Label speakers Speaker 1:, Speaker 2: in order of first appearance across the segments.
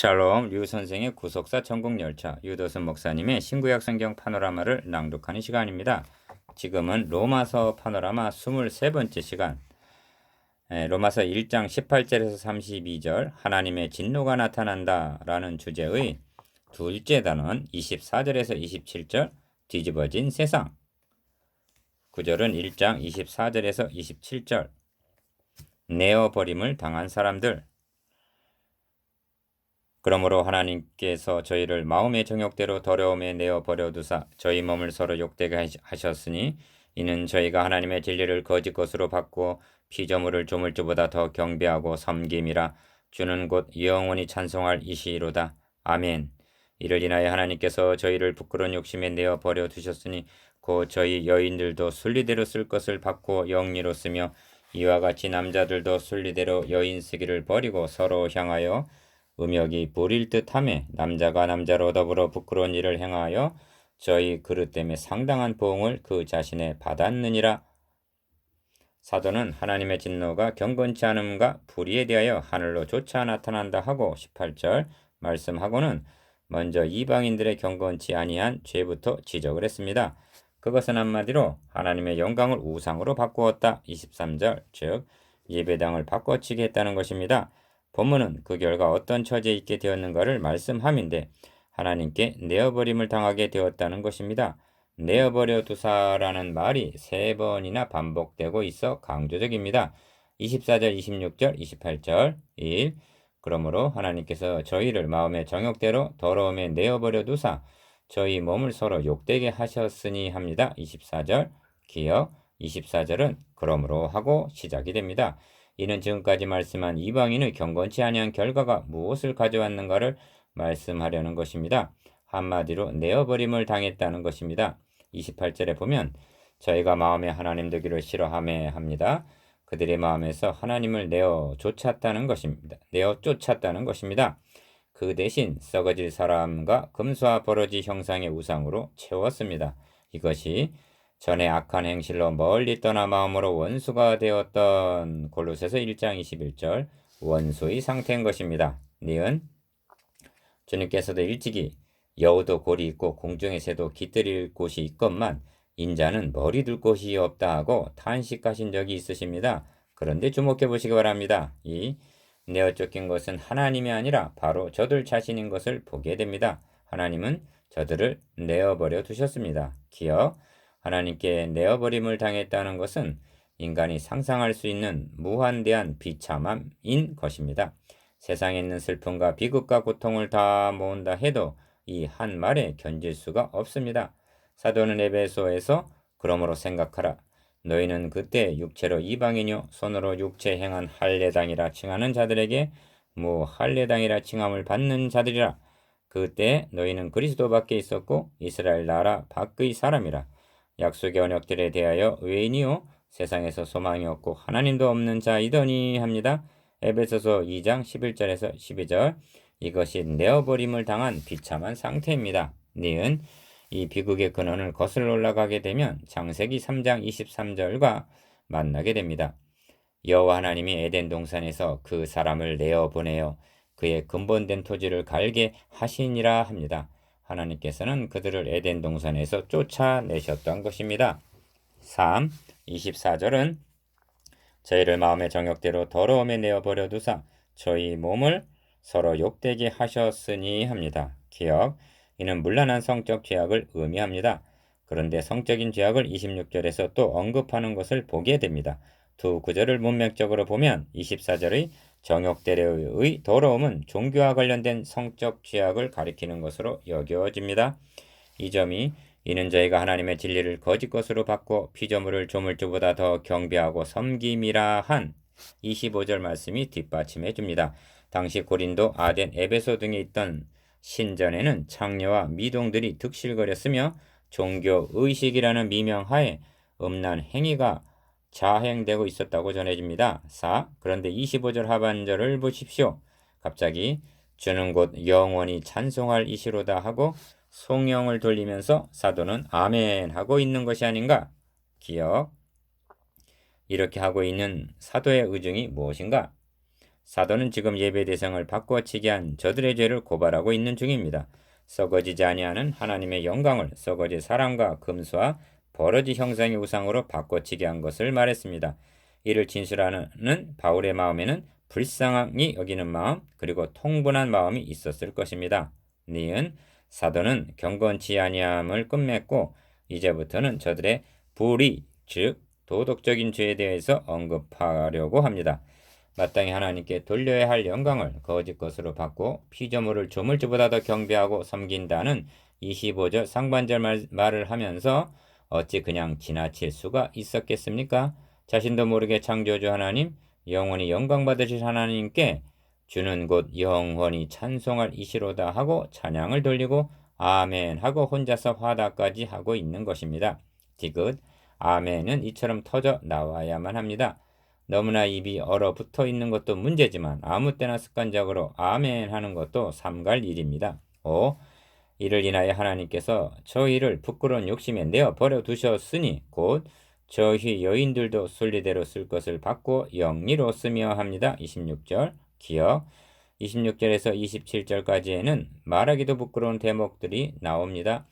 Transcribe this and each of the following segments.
Speaker 1: 샬롬 류 선생의 구속사 천국 열차 유도순 목사님의 신구약 성경 파노라마를 낭독하는 시간입니다. 지금은 로마서 파노라마 23번째 시간. 에, 로마서 1장 18절에서 32절 하나님의 진노가 나타난다 라는 주제의 둘째 단원 24절에서 27절 뒤집어진 세상. 구절은 1장 24절에서 27절 내어버림을 당한 사람들 그러므로 하나님께서 저희를 마음의 정욕대로 더러움에 내어 버려 두사 저희 몸을 서로 욕되게 하셨으니 이는 저희가 하나님의 진리를 거짓 것으로 받고 피조물을 조물주보다 더 경배하고 섬김이라 주는 곧 영원히 찬송할 이시로다. 아멘. 이를 인하여 하나님께서 저희를 부끄러운 욕심에 내어 버려 두셨으니 곧 저희 여인들도 순리대로 쓸 것을 받고 영리로 쓰며 이와 같이 남자들도 순리대로 여인 쓰기를 버리고 서로 향하여 음역이 부릴 듯함에 남자가 남자로 더불어 부끄러운 일을 행하여 저희 그릇 때문에 상당한 보응을 그 자신에 받았느니라. 사도는 하나님의 진노가 경건치 않음과 불의에 대하여 하늘로 조차 나타난다 하고 18절 말씀하고는 먼저 이방인들의 경건치 아니한 죄부터 지적을 했습니다. 그것은 한마디로 하나님의 영광을 우상으로 바꾸었다. 23절 즉 예배당을 바꿔치기 했다는 것입니다. 본문은 그 결과 어떤 처지에 있게 되었는가를 말씀함인데 하나님께 내어버림을 당하게 되었다는 것입니다. 내어버려 두사라는 말이 세 번이나 반복되고 있어 강조적입니다. 24절, 26절, 28절 1. 그러므로 하나님께서 저희를 마음의 정욕대로 더러움에 내어버려 두사 저희 몸을 서로 욕되게 하셨으니 합니다. 24절 기억 24절은 그러므로 하고 시작이 됩니다. 이는 지금까지 말씀한 이방인의 경건치 아니한 결과가 무엇을 가져왔는가를 말씀하려는 것입니다. 한마디로 내어버림을 당했다는 것입니다. 28절에 보면 저희가 마음에 하나님 되기를 싫어함에 합니다. 그들의 마음에서 하나님을 내어 쫓았다는 것입니다. 내어 쫓았다는 것입니다. 그 대신 썩어질 사람과 금수와 버러지 형상의 우상으로 채웠습니다. 이것이 전에 악한 행실로 멀리 떠나 마음으로 원수가 되었던 골로새서 1장 21절 원수의 상태인 것입니다. 니은 주님께서도 일찍이 여우도 골이 있고 공중의 새도 깃들일 곳이 있건만 인자는 머리 둘 곳이 없다 하고 탄식하신 적이 있으십니다. 그런데 주목해 보시기 바랍니다. 이 내어 쫓긴 것은 하나님이 아니라 바로 저들 자신인 것을 보게 됩니다. 하나님은 저들을 내어버려 두셨습니다. 기억 하나님께 내어버림을 당했다는 것은 인간이 상상할 수 있는 무한대한 비참함인 것입니다. 세상에 있는 슬픔과 비극과 고통을 다 모은다 해도 이 한 말에 견딜 수가 없습니다. 사도는 에베소에서 그러므로 생각하라. 너희는 그때 육체로 이방인요 손으로 육체 행한 할례당이라 칭하는 자들에게 무 할례당이라 칭함을 받는 자들이라. 그때 너희는 그리스도 밖에 있었고 이스라엘 나라 밖의 사람이라. 약속의 언약들에 대하여 외인이요 세상에서 소망이 없고 하나님도 없는 자이더니 합니다. 에베소서 2장 11절에서 12절 이것이 내어버림을 당한 비참한 상태입니다. 니은 이 비극의 근원을 거슬러 올라가게 되면 장세기 3장 23절과 만나게 됩니다. 여호와 하나님이 에덴 동산에서 그 사람을 내어 보내어 그의 근본된 토지를 갈게 하시니라 합니다. 하나님께서는 그들을 에덴 동산에서 쫓아내셨던 것입니다. 3. 24절은 저희를 마음의 정욕대로 더러움에 내어버려 두사 저희 몸을 서로 욕되게 하셨으니 합니다. 기억 이는 물란한 성적 죄악을 의미합니다. 그런데 성적인 죄악을 26절에서 또 언급하는 것을 보게 됩니다. 두 구절을 문맥적으로 보면 24절의 정욕대례의 더러움은 종교와 관련된 성적 죄악을 가리키는 것으로 여겨집니다. 이 점이 이는 저희가 하나님의 진리를 거짓 것으로 받고 피조물을 조물주보다 더 경배하고 섬김이라 한 25절 말씀이 뒷받침해 줍니다. 당시 고린도, 아덴, 에베소 등에 있던 신전에는 창녀와 미동들이 득실거렸으며 종교 의식이라는 미명하에 음란 행위가 자행되고 있었다고 전해집니다. 4. 그런데 25절 하반절을 보십시오. 갑자기 주는 곧 영원히 찬송할 이시로다 하고 송영을 돌리면서 사도는 아멘 하고 있는 것이 아닌가? 기억. 이렇게 하고 있는 사도의 의중이 무엇인가? 사도는 지금 예배 대상을 바꿔치기 한 저들의 죄를 고발하고 있는 중입니다. 썩어지지 아니하는 하나님의 영광을 썩어질 사람과 금수와 버러지 형상의 우상으로 바꿔치기 한 것을 말했습니다. 이를 진술하는 바울의 마음에는 불쌍히 여기는 마음 그리고 통분한 마음이 있었을 것입니다. 니은 사도는 경건치 아니함을 끝맺고 이제부터는 저들의 불의 즉 도덕적인 죄에 대해서 언급하려고 합니다. 마땅히 하나님께 돌려야 할 영광을 거짓 것으로 받고 피조물을 조물주보다 더 경배하고 섬긴다는 25절 상반절 말, 말을 하면서 어찌 그냥 지나칠 수가 있었겠습니까? 자신도 모르게 창조주 하나님, 영원히 영광 받으실 하나님께 주는 곧 영원히 찬송할 이시로다 하고 찬양을 돌리고 아멘 하고 혼자서 화다까지 하고 있는 것입니다. 디귿 아멘은 이처럼 터져 나와야만 합니다. 너무나 입이 얼어붙어 있는 것도 문제지만 아무 때나 습관적으로 아멘 하는 것도 삼갈 일입니다. 5. 이를 인하여 하나님께서 저희를 부끄러운 욕심에 내어 버려 두셨으니 곧 저희 여인들도 순리대로 쓸 것을 받고 영리로 쓰며 합니다. 26절 기억 26절에서 27절까지에는 말하기도 부끄러운 대목들이 나옵니다.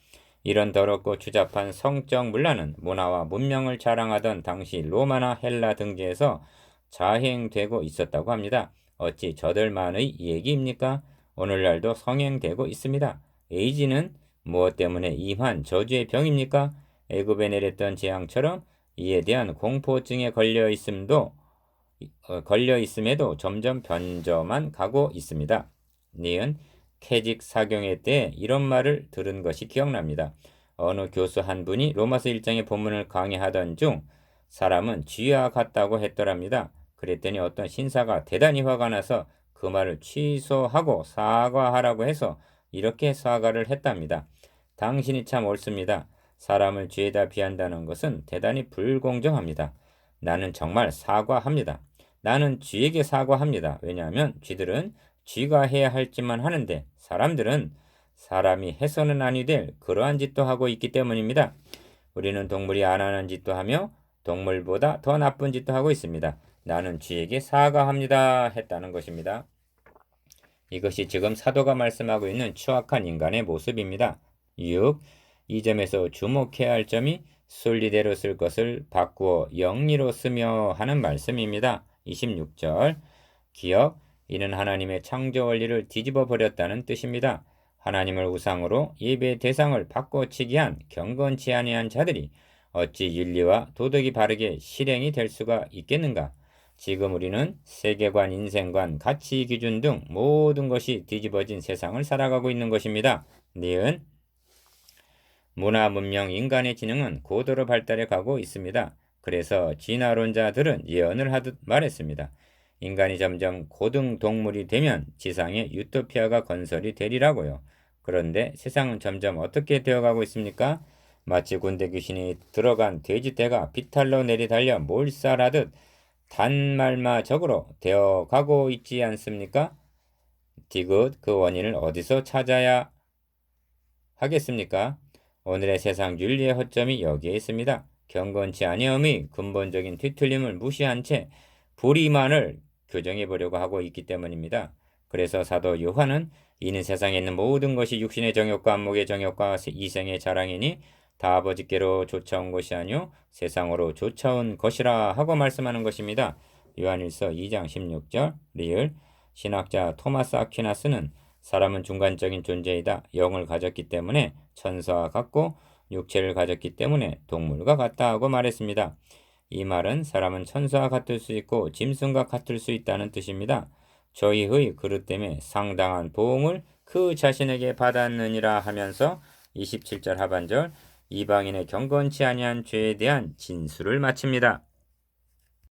Speaker 1: 이런 더럽고 추잡한 성적 문란은 문화와 문명을 자랑하던 당시 로마나 헬라 등지에서 자행되고 있었다고 합니다. 어찌 저들만의 얘기입니까? 오늘날도 성행되고 있습니다. 에이지는 무엇 때문에 임한 저주의 병입니까? 애굽에 내렸던 재앙처럼 이에 대한 공포증에 걸려 있음도 어, 걸려 있음에도 점점 변져만 가고 있습니다. 니은 캐직 사경회 때 이런 말을 들은 것이 기억납니다. 어느 교수 한 분이 로마서 1장의 본문을 강의하던 중 사람은 쥐와 같다고 했더랍니다. 그랬더니 어떤 신사가 대단히 화가 나서 그 말을 취소하고 사과하라고 해서 이렇게 사과를 했답니다. 당신이 참 옳습니다. 사람을 쥐에다 비한다는 것은 대단히 불공정합니다. 나는 정말 사과합니다. 나는 쥐에게 사과합니다. 왜냐하면 쥐들은 쥐가 해야 할 짓만 하는데 사람들은 사람이 해서는 아니 될 그러한 짓도 하고 있기 때문입니다. 우리는 동물이 안 하는 짓도 하며 동물보다 더 나쁜 짓도 하고 있습니다. 나는 쥐에게 사과합니다. 했다는 것입니다. 이것이 지금 사도가 말씀하고 있는 추악한 인간의 모습입니다. 6. 이 점에서 주목해야 할 점이 순리대로 쓸 것을 바꾸어 영리로 쓰며 하는 말씀입니다. 26절 기억 이는 하나님의 창조 원리를 뒤집어 버렸다는 뜻입니다. 하나님을 우상으로 예배 대상을 바꿔치기 한 경건치 아니한 자들이 어찌 윤리와 도덕이 바르게 실행이 될 수가 있겠는가? 지금 우리는 세계관, 인생관, 가치 기준 등 모든 것이 뒤집어진 세상을 살아가고 있는 것입니다. 니은 문화, 문명, 인간의 지능은 고도로 발달해 가고 있습니다. 그래서 진화론자들은 예언을 하듯 말했습니다. 인간이 점점 고등 동물이 되면 지상에 유토피아가 건설이 되리라고요. 그런데 세상은 점점 어떻게 되어가고 있습니까? 마치 군대 귀신이 들어간 돼지떼가 비탈로 내리달려 몰살하듯 단말마적으로 되어 가고 있지 않습니까? 디귿 그 원인을 어디서 찾아야 하겠습니까? 오늘의 세상 윤리의 허점이 여기에 있습니다. 경건치 아니함이 근본적인 뒤틀림을 무시한 채 불의만을 교정해 보려고 하고 있기 때문입니다. 그래서 사도 요한은 이는 세상에 있는 모든 것이 육신의 정욕과 안목의 정욕과 이생의 자랑이니 다 아버지께로 쫓아온 것이 아니요 세상으로 쫓아온 것이라 하고 말씀하는 것입니다. 요한일서 2장 16절 리을 신학자 토마스 아퀴나스는 사람은 중간적인 존재이다. 영을 가졌기 때문에 천사와 같고 육체를 가졌기 때문에 동물과 같다 하고 말했습니다. 이 말은 사람은 천사와 같을 수 있고 짐승과 같을 수 있다는 뜻입니다. 저희의 그릇 때문에 상당한 보응을 그 자신에게 받았느니라 하면서 27절 하반절 이방인의 경건치 아니한 죄에 대한 진술을 마칩니다.